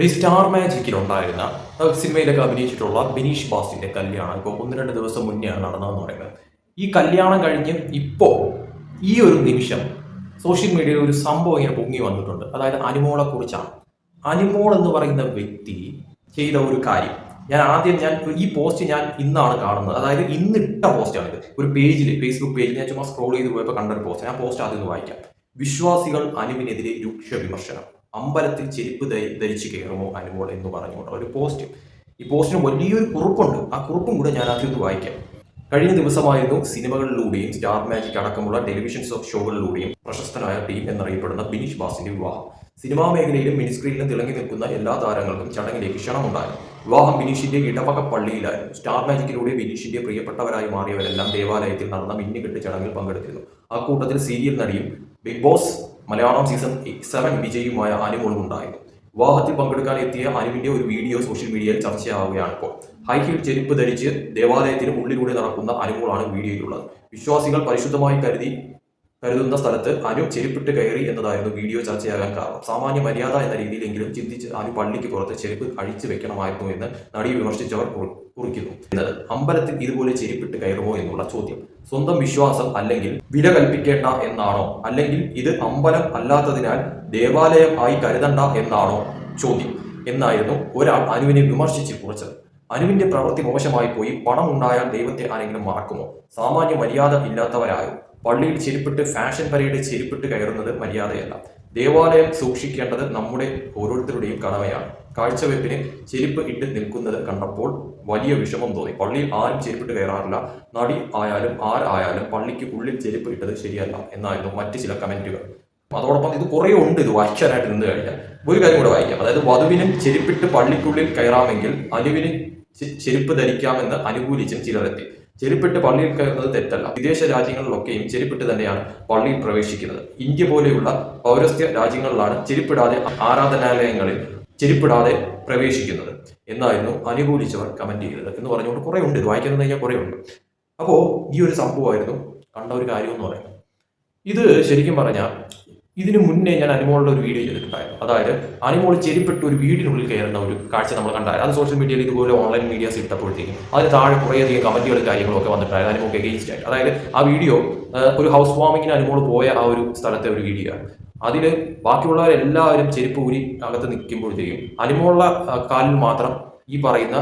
ഈ സ്റ്റാർ അഹ് സിനിമയിലൊക്കെ അഭിനയിച്ചിട്ടുള്ള ബിനീഷ് ബാസിന്റെ കല്യാണം ഇപ്പോൾ ഒന്ന് രണ്ട് ദിവസം മുന്നെയാണ് നടന്നതെന്ന് പറയുന്നത്. ഈ കല്യാണം കഴിഞ്ഞ് ഇപ്പോൾ ഈ ഒരു നിമിഷം സോഷ്യൽ മീഡിയയിൽ ഒരു സംഭവം ഇങ്ങനെ പൊങ്ങി വന്നിട്ടുണ്ട്. അതായത് അനുമോളെ കുറിച്ചാണ്. അനുമോൾ എന്ന് പറയുന്ന വ്യക്തി ചെയ്ത ഒരു കാര്യം. ഞാൻ ആദ്യം ഞാൻ ഈ പോസ്റ്റ് ഞാൻ ഇന്നാണ് കാണുന്നത്. അതായത് ഇന്ന് ഇട്ട പോസ്റ്റാണ് ഒരു പേജിൽ ഫേസ്ബുക്ക് പേജിൽ ഞാൻ ചുമ്മാ സ്ക്രോൾ ചെയ്ത് പോയപ്പോൾ കണ്ട ഒരു പോസ്റ്റ് ഞാൻ പോസ്റ്റ് ആദ്യം വായിക്കാം. വിശ്വാസികൾ അനുവിനെതിരെ രൂക്ഷ വിമർശനം. അമ്പലത്തിൽ ചെരുപ്പ് ധരി- ധരിച്ച് കയറുമോ അനുമോൾ എന്ന് പറഞ്ഞുകൊണ്ട് ഒരു പോസ്റ്റ് ഈ പോസ്റ്റിന് വലിയൊരു കുറിപ്പുണ്ട് ആ കുറിപ്പും കൂടെ ഞാൻ ആദ്യം വായിക്കാം. കഴിഞ്ഞ ദിവസമായിരുന്നു സിനിമകളിലൂടെയും സ്റ്റാർ മാജിക് അടക്കമുള്ള ടെലിവിഷൻ ഷോകളിലൂടെയും പ്രശസ്തനായ ടീം എന്നറിയപ്പെടുന്ന ബിനീഷ് ബാസിന്റെ വിവാഹം. സിനിമാ മേഖലയിലും മിനിസ്ക്രീനിലും തിളങ്ങി നിൽക്കുന്ന എല്ലാ താരങ്ങൾക്കും ചടങ്ങിലേക്ക് ക്ഷണമുണ്ടായിരുന്നു. വിവാഹം ബിനീഷിന്റെ ഇടവക പള്ളിയിലായിരുന്നു. സ്റ്റാർ മാജിക്കിലൂടെ ബിനീഷിന്റെ പ്രിയപ്പെട്ടവരായി മാറിയവരെല്ലാം ദേവാലയത്തിൽ നടന്ന മിന്നുകെട്ട് ചടങ്ങിൽ പങ്കെടുത്തിരുന്നു. ആ കൂട്ടത്തിൽ സീരിയൽ നടിയും big boss Malayalam season seven വിജയിയുമായ അനുമോളും ഉണ്ടായിരുന്നു വിവാഹത്തിൽ പങ്കെടുക്കാൻ എത്തിയ അനുവിന്റെ ഒരു വീഡിയോ സോഷ്യൽ മീഡിയയിൽ ചർച്ചയാവുകയാണ് ഇപ്പോൾ. ഹൈ ഹീൽ ചെരുപ്പ് ധരിച്ച് ദേവാലയത്തിന് ഉള്ളിലൂടെ നടക്കുന്ന അനുമോളാണ് വീഡിയോയിലുള്ളത്. വിശ്വാസികൾ പരിശുദ്ധമായി കരുതി കരുതുന്ന സ്ഥലത്ത് അനു ചെരുപ്പിട്ട് കയറി എന്നതായിരുന്നു വീഡിയോ ചർച്ചയാകാൻ കാരണം. സാമാന്യ മര്യാദ എന്ന രീതിയിലെങ്കിലും ചിന്തിച്ച് അനു പള്ളിക്ക് പുറത്ത് ചെരുപ്പ് അഴിച്ചു വെക്കണമായിരുന്നു എന്ന് നടിയെ വിമർശിച്ചവർ കുറിക്കുന്നു. എന്നത് അമ്പലത്തിൽ ഇതുപോലെ ചെരുപ്പിട്ട് കയറുമോ എന്നുള്ള ചോദ്യം. സ്വന്തം വിശ്വാസം അല്ലെങ്കിൽ വില കൽപ്പിക്കേണ്ട എന്നാണോ? അല്ലെങ്കിൽ ഇത് അമ്പലം അല്ലാത്തതിനാൽ ദേവാലയം ആയി കരുതണ്ട എന്നാണോ ചോദ്യം എന്നായിരുന്നു ഒരാൾ അനുവിനെ വിമർശിച്ച് കുറിച്ചത്. അനുവിന്റെ പ്രവൃത്തി മോശമായി പോയി പണം ഉണ്ടായാൽ ദൈവത്തെ ആരെങ്കിലും മറക്കുമോ? സാമാന്യ മര്യാദ ഇല്ലാത്തവരായോ? പള്ളിയിൽ ചെരുപ്പിട്ട് ഫാഷൻ പരേഡ് ചെരുപ്പിട്ട് കയറുന്നത് മര്യാദയല്ല. ദേവാലയം സൂക്ഷിക്കേണ്ടത് നമ്മുടെ ഓരോരുത്തരുടെയും കടമയാണ്. കാഴ്ചവെപ്പിന് ചെരുപ്പ് ഇട്ട് നിൽക്കുന്നത് കണ്ടപ്പോൾ വലിയ വിഷമം തോന്നി. പള്ളിയിൽ ആരും ചെരുപ്പിട്ട് കയറാറില്ല. നടി ആയാലും ആരായാലും പള്ളിക്ക് ഉള്ളിൽ ചെരുപ്പ് ഇട്ടത് ശരിയല്ല എന്നായിരുന്നു മറ്റ് ചില കമന്റുകൾ. അതോടൊപ്പം ഇത് കുറേ ഉണ്ട്. ഇത് വായിക്കാനായിട്ട് നിന്ന് കഴിഞ്ഞാൽ ഒരു കാര്യം കൂടെ വായിക്കാം. അതായത് വധുവിനും ചെരുപ്പിട്ട് പള്ളിക്കുള്ളിൽ കയറാമെങ്കിൽ അനുവിന് ചെരുപ്പ് ധരിക്കാമെന്ന് അനുകൂലിച്ചും ചിലരെത്തി. ചെരുപ്പിട്ട് പള്ളിയിൽ കയറുന്നത് തെറ്റല്ല. വിദേശ രാജ്യങ്ങളിലൊക്കെയും ചെരുപ്പിട്ട് തന്നെയാണ് പള്ളിയിൽ പ്രവേശിക്കുന്നത്. ഇന്ത്യ പോലെയുള്ള പൗരസ്ത്യ രാജ്യങ്ങളിലാണ് ചെരുപ്പിടാതെ ആരാധനാലയങ്ങളിൽ ചെരുപ്പിടാതെ പ്രവേശിക്കുന്നത്. എന്നായിരുന്നു അനുകൂലിച്ചവർ കമന്റ് ചെയ്തത്. എന്ന് പറഞ്ഞുകൊണ്ട് കുറേ ഉണ്ട് വായിക്കുന്നത് കഴിഞ്ഞാൽ കുറേ ഉണ്ട് അപ്പോൾ ഈ ഒരു സംഭവമായിരുന്നു. കണ്ട ഒരു കാര്യം എന്ന് പറയുന്നത്. ഇത് ശരിക്കും പറഞ്ഞാൽ ഇതിനു മുന്നേ ഞാൻ അനിമോളുടെ ഒരു വീഡിയോ ചെയ്തിട്ടുണ്ടായിരുന്നു. അതായത് അനിമോൾ ചെരിപ്പെട്ട് ഒരു വീടിനുള്ളിൽ കയറുന്ന ഒരു കാഴ്ച നമ്മൾ കണ്ടായിരുന്നു. അത് സോഷ്യൽ മീഡിയയിൽ ഇതുപോലെ ഓൺലൈൻ മീഡിയാസ് ഇട്ടപ്പോഴത്തേക്കും അതിന് താഴെ കുറേയധികം കമന്റുകളും കാര്യങ്ങളും ഒക്കെ വന്നിട്ടുണ്ടായിരുന്നു. അനിമോക്ക് എഗെയിൻസ്റ്റ് ആയിട്ട്. അതായത് ആ വീഡിയോ ഒരു ഹൗസ് വാമിങ്ങിന് അനിമോൾ പോയ ആ ഒരു സ്ഥലത്തെ ഒരു വീഡിയോ ആണ്. അതിൽ ബാക്കിയുള്ളവരെല്ലാവരും ചെരുപ്പ് ഊരി അകത്ത് നിൽക്കുമ്പോഴത്തേക്കും അനിമോളുടെ കാലിൽ മാത്രം ഈ പറയുന്ന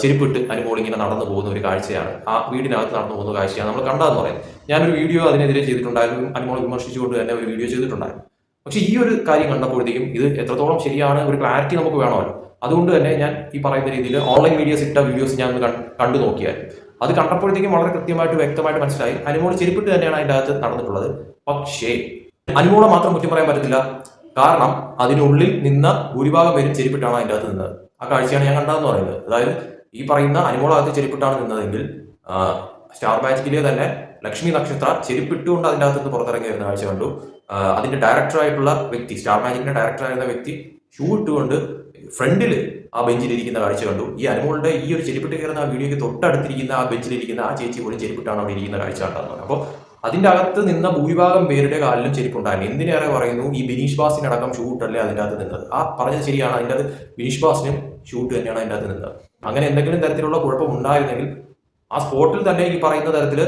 ചെരുപ്പിട്ട് അനുമോൾ ഇങ്ങനെ നടന്നു പോകുന്ന ഒരു കാഴ്ചയാണ്. ആ വീടിനകത്ത് നടന്നു പോകുന്ന കാഴ്ചയാണ് നമ്മൾ കണ്ടതെന്ന് പറയുന്നത്. ഞാനൊരു വീഡിയോ അതിനെതിരെ ചെയ്തിട്ടുണ്ടായിരുന്നു. അനുമോളെ വിമർശിച്ചുകൊണ്ട് തന്നെ ഒരു വീഡിയോ ചെയ്തിട്ടുണ്ടായിരുന്നു. പക്ഷേ ഈ ഒരു കാര്യം കണ്ടപ്പോഴത്തേക്കും ഇത് എത്രത്തോളം ശരിയാണ് ഒരു ക്ലാരിറ്റി നമുക്ക് വേണമല്ലോ. അതുകൊണ്ട് തന്നെ ഞാൻ ഈ പറയുന്ന രീതിയിൽ ഓൺലൈൻ വീഡിയോസ് ഇട്ട വീഡിയോസ് ഞാൻ ഒന്ന് കണ്ടു നോക്കിയായിരുന്നു. അത് കണ്ടപ്പോഴത്തേക്കും വളരെ കൃത്യമായിട്ട് വ്യക്തമായിട്ട് മനസ്സിലായി. അനുമോൾ ചെരുപ്പിട്ട് തന്നെയാണ് അതിന്റെ അകത്ത് നടന്നിട്ടുള്ളത്. പക്ഷേ അനുമോളെ മാത്രം കുറ്റം പറയാൻ പറ്റത്തില്ല. കാരണം അതിനുള്ളിൽ നിന്ന ഭൂരിഭാഗം പേരും ചെരുപ്പിട്ടാണ് അതിന്റെ അകത്ത് നിന്നത്. ആ കാഴ്ചയാണ് ഞാൻ കണ്ടതെന്ന് പറയുന്നത്. അതായത് ഈ പറയുന്ന അനുമോളകത്ത് ചെരുപ്പിട്ടാണ് നിന്നതെങ്കിൽ സ്റ്റാർ മാജിക്കിലെ തന്നെ ലക്ഷ്മി നക്ഷത്ര ചെരുപ്പിട്ടുകൊണ്ട് അതിന്റെ അകത്ത് നിന്ന് പുറത്തിറങ്ങി വരുന്ന കാഴ്ച കണ്ടു. അതിന്റെ ഡയറക്ടറായിട്ടുള്ള വ്യക്തി സ്റ്റാർ മാജിക്കിന്റെ ഡയറക്ടറായിരുന്ന വ്യക്തി ഷൂ ഇട്ടുകൊണ്ട് ഫ്രണ്ടിൽ ആ ബെഞ്ചിലിരിക്കുന്ന കാഴ്ച കണ്ടു. ഈ അനുമോളുടെ ഈ ഒരു ചെരുപ്പിട്ട് കയറുന്ന ആ വീഡിയോയ്ക്ക് തൊട്ടടുത്തിരിക്കുന്ന ആ ബെഞ്ചിലിരിക്കുന്ന ആ ചേച്ചി പോലും ചെരുപ്പിട്ടാണ് അവിടെ ഇരിക്കുന്ന കാഴ്ച കണ്ടെന്ന് അപ്പോൾ അതിന്റെ അകത്ത് നിന്ന ഭൂരിഭാഗം പേരുടെ കാലിലും ചെരുപ്പുണ്ടായിരുന്നു. എന്തിനേറെ പറയുന്നു? ഈ ബിനീഷ് ബാസിനടക്കം ഷൂട്ടല്ലേ അതിന്റെ അകത്ത് നിന്നത്. ആ പറഞ്ഞത് ശരിയാണ്. അതിന്റെ അത് ബിനീഷ് ബാസിനും ഷൂട്ട് തന്നെയാണ് അതിന്റെ അകത്ത് നിന്നത് അങ്ങനെ എന്തെങ്കിലും തരത്തിലുള്ള കുഴപ്പം ഉണ്ടായിരുന്നെങ്കിൽ ആ സ്പോട്ടിൽ തന്നെ ഈ പറയുന്ന തരത്തിൽ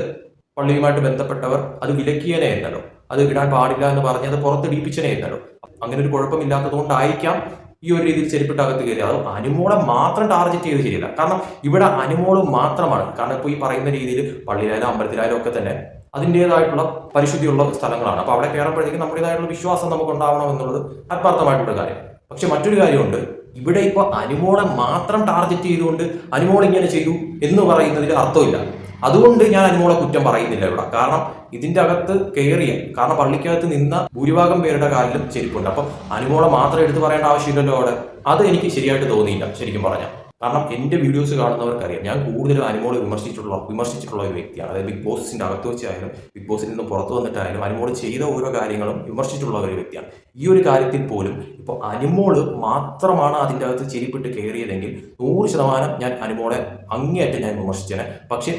പള്ളിയുമായിട്ട് ബന്ധപ്പെട്ടവർ അത് വിലക്കിയനെ എന്നല്ലോ. അത് ഇടാൻ പാടില്ല എന്ന് പറഞ്ഞ് അത് പുറത്തിടിപ്പിച്ചനെ എന്നല്ലോ. അങ്ങനെ ഒരു കുഴപ്പമില്ലാത്തതുകൊണ്ടായിരിക്കാം ഈ ഒരു രീതിയിൽ ചെരുപ്പിട്ട് അകത്ത് കയറി അത് അനുമോളെ മാത്രം ടാർഗറ്റ് ചെയ്ത് ശരിയല്ല. കാരണം ഇവിടെ അനുമോൾ മാത്രമാണ്. കാരണം ഇപ്പോൾ ഈ പറയുന്ന രീതിയിൽ പള്ളിയിലായാലും അമ്പലത്തിലായാലും ഒക്കെ തന്നെ അതിന്റെതായിട്ടുള്ള പരിശുദ്ധിയുള്ള സ്ഥലങ്ങളാണ്. അപ്പോൾ അവിടെ കയറുമ്പോഴത്തേക്കും നമ്മുടേതായിട്ടുള്ള വിശ്വാസം നമുക്ക് ഉണ്ടാവണം എന്നുള്ളത് ആത്മാർത്ഥമായിട്ടുള്ള കാര്യം. പക്ഷെ മറ്റൊരു കാര്യമുണ്ട്. ഇവിടെ ഇപ്പോൾ അനുമോളെ മാത്രം ടാർഗറ്റ് ചെയ്തുകൊണ്ട് അനുമോൾ ഇങ്ങനെ ചെയ്തു എന്ന് പറയുന്നതിൽ അർത്ഥമില്ല. അതുകൊണ്ട് ഞാൻ അനുമോളെ കുറ്റം പറയുന്നില്ല ഇവിടെ. കാരണം ഇതിന്റെ അകത്ത് കയറിയ കാരണം പള്ളിക്കകത്ത് നിന്ന ഭൂരിഭാഗം പേരുടെ കാലിലും ചെരുപ്പുണ്ട്. അപ്പം അനുമോളെ മാത്രം എടുത്തു പറയേണ്ട ആവശ്യമില്ലല്ലോ അവിടെ. അത് എനിക്ക് ശരിയായിട്ട് തോന്നിയില്ല ശരിക്കും പറഞ്ഞാൽ. കാരണം എന്റെ വീഡിയോസ് കാണുന്നവർക്കറിയാം. ഞാൻ കൂടുതലും അനുമോളെ വിമർശിച്ചിട്ടുള്ള വിമർശിച്ചിട്ടുള്ള ഒരു വ്യക്തിയാണ്. അതായത് ബിഗ് ബോസിന്റെ അകത്ത് വെച്ചായാലും ബിഗ് ബോസിൽ നിന്ന് പുറത്തു വന്നിട്ടായാലും അനുമോൾ ചെയ്ത ഓരോ കാര്യങ്ങളും വിമർശിച്ചിട്ടുള്ള ഒരു വ്യക്തിയാണ്. ഈ ഒരു കാര്യത്തിൽ പോലും ഇപ്പോൾ അനുമോൾ മാത്രമാണ് അതിന്റെ അകത്ത് ചെരിപ്പിട്ട് കയറിയതെങ്കിൽ നൂറ് ശതമാനം ഞാൻ അനുമോളെ അങ്ങേയറ്റം ഞാൻ വിമർശിച്ചേനെ. പക്ഷേ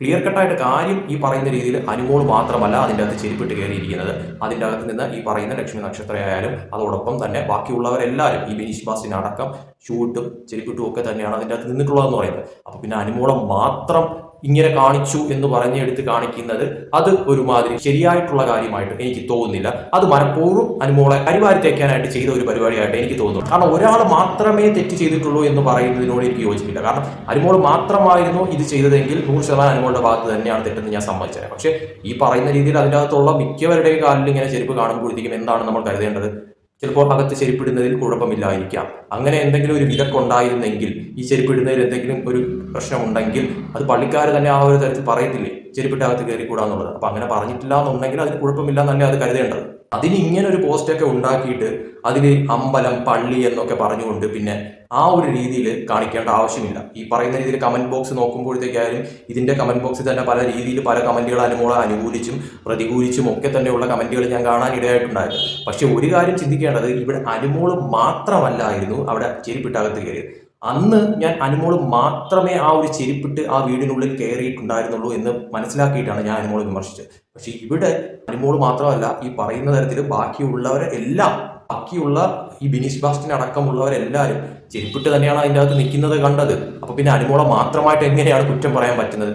ക്ലിയർ കട്ടായിട്ട് കാര്യം ഈ പറയുന്ന രീതിയിൽ അനുമോൾ മാത്രമല്ല അതിന്റെ അകത്ത് ചെരിപ്പിട്ട് കയറിയിരിക്കുന്നത്. അതിന്റെ അകത്ത് നിന്ന് ഈ പറയുന്ന ലക്ഷ്മി നക്ഷത്രയായാലും അതോടൊപ്പം തന്നെ ബാക്കിയുള്ളവരെല്ലാവരും ഈ ബിനീഷ് ബാസിന് അടക്കം ഷൂട്ടും ചെരിപ്പിട്ടും ഒക്കെ തന്നെയാണ് അതിന്റെ അകത്ത് നിന്നിട്ടുള്ളതെന്ന് പറയുന്നത്. അപ്പോൾ പിന്നെ അനുമോളം മാത്രം ഇങ്ങനെ കാണിച്ചു എന്ന് പറഞ്ഞെടുത്ത് കാണിക്കുന്നത് അത് ഒരുമാതിരി ശരിയായിട്ടുള്ള കാര്യമായിട്ട് എനിക്ക് തോന്നുന്നില്ല. അത് മനഃപൂർവം അനുമോളെ കരിവാരി തേക്കാനായിട്ട് ചെയ്ത ഒരു പരിപാടിയായിട്ട് എനിക്ക് തോന്നുന്നു. കാരണം ഒരാൾ മാത്രമേ തെറ്റ് ചെയ്തിട്ടുള്ളൂ എന്ന് പറയുന്നതിനോട് എനിക്ക് യോജിപ്പില്ല. കാരണം അനുമോൾ മാത്രമായിരുന്നു ഇത് ചെയ്തതെങ്കിൽ നൂറ് ശതമാനം അനുമോളുടെ ഭാഗത്ത് തന്നെയാണ് തെറ്റെന്ന് ഞാൻ സമ്മതിച്ചത്. പക്ഷേ ഈ പറയുന്ന രീതിയിൽ അതിന്റെ അകത്തുള്ള മിക്കവരുടെയും കാലിൽ ഇങ്ങനെ ചെരുപ്പ് കാണുമ്പോഴത്തേക്കും എന്താണ് നമ്മൾ കരുതേണ്ടത്? ചിലപ്പോൾ അകത്ത് ചെരുപ്പിടുന്നതിൽ കുഴപ്പമില്ലായിരിക്കാം. അങ്ങനെ എന്തെങ്കിലും ഒരു വിലക്കുണ്ടായിരുന്നെങ്കിൽ ഈ ചെരുപ്പിടുന്നതിൽ എന്തെങ്കിലും ഒരു പ്രശ്നമുണ്ടെങ്കിൽ അത് പള്ളിക്കാർ തന്നെ ആ ഒരു തരത്തിൽ പറയത്തില്ലേ? ചെരുപ്പിട്ട് അകത്ത് കയറിക്കൂടാന്നുള്ളത് അപ്പൊ അങ്ങനെ പറഞ്ഞിട്ടില്ല എന്നുണ്ടെങ്കിൽ അതിന് കുഴപ്പമില്ല എന്നല്ലേ അത് കരുതേണ്ടത്. അതിന് ഇങ്ങനെ ഒരു പോസ്റ്റൊക്കെ ഉണ്ടാക്കിയിട്ട് അതിൽ അമ്പലം പള്ളി എന്നൊക്കെ പറഞ്ഞുകൊണ്ട് പിന്നെ ആ ഒരു രീതിയിൽ കാണിക്കേണ്ട ആവശ്യമില്ല. ഈ പറയുന്ന രീതിയിൽ കമന്റ് ബോക്സ് നോക്കുമ്പോഴത്തേക്കായാലും ഇതിന്റെ കമന്റ് ബോക്സിൽ തന്നെ പല രീതിയിൽ പല കമന്റുകൾ അനുമോളെ അനുകൂലിച്ചും പ്രതികൂലിച്ചും ഒക്കെ തന്നെയുള്ള കമന്റുകൾ ഞാൻ കാണാൻ ഇടയായിട്ടുണ്ടായിരുന്നു പക്ഷെ ഒരു കാര്യം ചിന്തിക്കേണ്ടത് ഇവിടെ അനുമോൾ മാത്രമല്ലായിരുന്നു അവിടെ ചെരിപ്പിട്ടകത്ത് കയറിയത്. അന്ന് ഞാൻ അനുമോൾ മാത്രമേ ആ ഒരു ചെരിപ്പിട്ട് ആ വീടിനുള്ളിൽ കയറിയിട്ടുണ്ടായിരുന്നുള്ളൂ എന്ന് മനസ്സിലാക്കിയിട്ടാണ് ഞാൻ അനുമോൾ വിമർശിച്ചത്. പക്ഷെ ഇവിടെ അനുമോൾ മാത്രമല്ല ഈ പറയുന്ന തരത്തിൽ ബാക്കിയുള്ളവരെ എല്ലാം ബാക്കിയുള്ള ഈ ബിനീഷ് ബാസ്റ്റിൻ അടക്കമുള്ളവരെല്ലാവരും ചെരുപ്പിട്ട് തന്നെയാണ് അതിന്റെ അകത്ത് നിൽക്കുന്നത് കണ്ടത്. അപ്പൊ പിന്നെ അനുമോളെ മാത്രമായിട്ട് എങ്ങനെയാണ് കുറ്റം പറയാൻ പറ്റുന്നത്?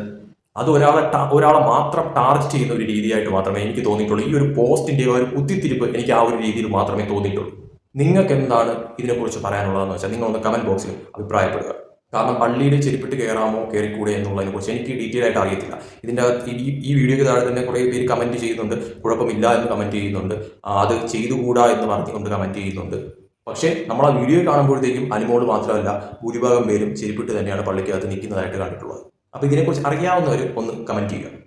അത് ഒരാളെ ഒരാളെ മാത്രം ടാർഗറ്റ് ചെയ്യുന്ന ഒരു രീതിയായിട്ട് മാത്രമേ എനിക്ക് തോന്നിയിട്ടുള്ളൂ. ഈ ഒരു പോസ്റ്റിന്റെ ഒരു കുത്തിത്തിരിപ്പ് എനിക്ക് ആ ഒരു രീതിയിൽ മാത്രമേ തോന്നിയിട്ടുള്ളൂ. നിങ്ങൾക്ക് എന്താണ് ഇതിനെക്കുറിച്ച് പറയാനുള്ളതെന്ന് വെച്ചാൽ നിങ്ങളൊന്ന് കമന്റ് ബോക്സിൽ അഭിപ്രായപ്പെടുക. കാരണം പള്ളിയിൽ ചെരിപ്പിട്ട് കയറാമോ കയറിക്കൂടെ എന്നുള്ളതിനെ കുറിച്ച് എനിക്ക് ഡീറ്റെയിൽ ആയിട്ട് അറിയത്തില്ല. ഇതിന്റെ അകത്ത് ഈ ഈ വീഡിയോയ്ക്ക് താഴെ തന്നെ കുറേ പേര് കമന്റ് ചെയ്യുന്നുണ്ട്. കുഴപ്പമില്ല എന്ന് കമന്റ് ചെയ്യുന്നുണ്ട്. അത് ചെയ്തുകൂടാ എന്ന് പറഞ്ഞുകൊണ്ട് കമന്റ് ചെയ്യുന്നുണ്ട്. പക്ഷേ നമ്മൾ ആ വീഡിയോ കാണുമ്പോഴത്തേക്കും അനുമോൾ മാത്രമല്ല ഭൂരിഭാഗം പേരും ചെരിപ്പിട്ട് തന്നെയാണ് പള്ളിക്കകത്ത് നിൽക്കുന്നതായിട്ട് കണ്ടിട്ടുള്ളത്. അപ്പോൾ ഇതിനെക്കുറിച്ച് അറിയാവുന്നവർ ഒന്ന് കമന്റ് ചെയ്യുക.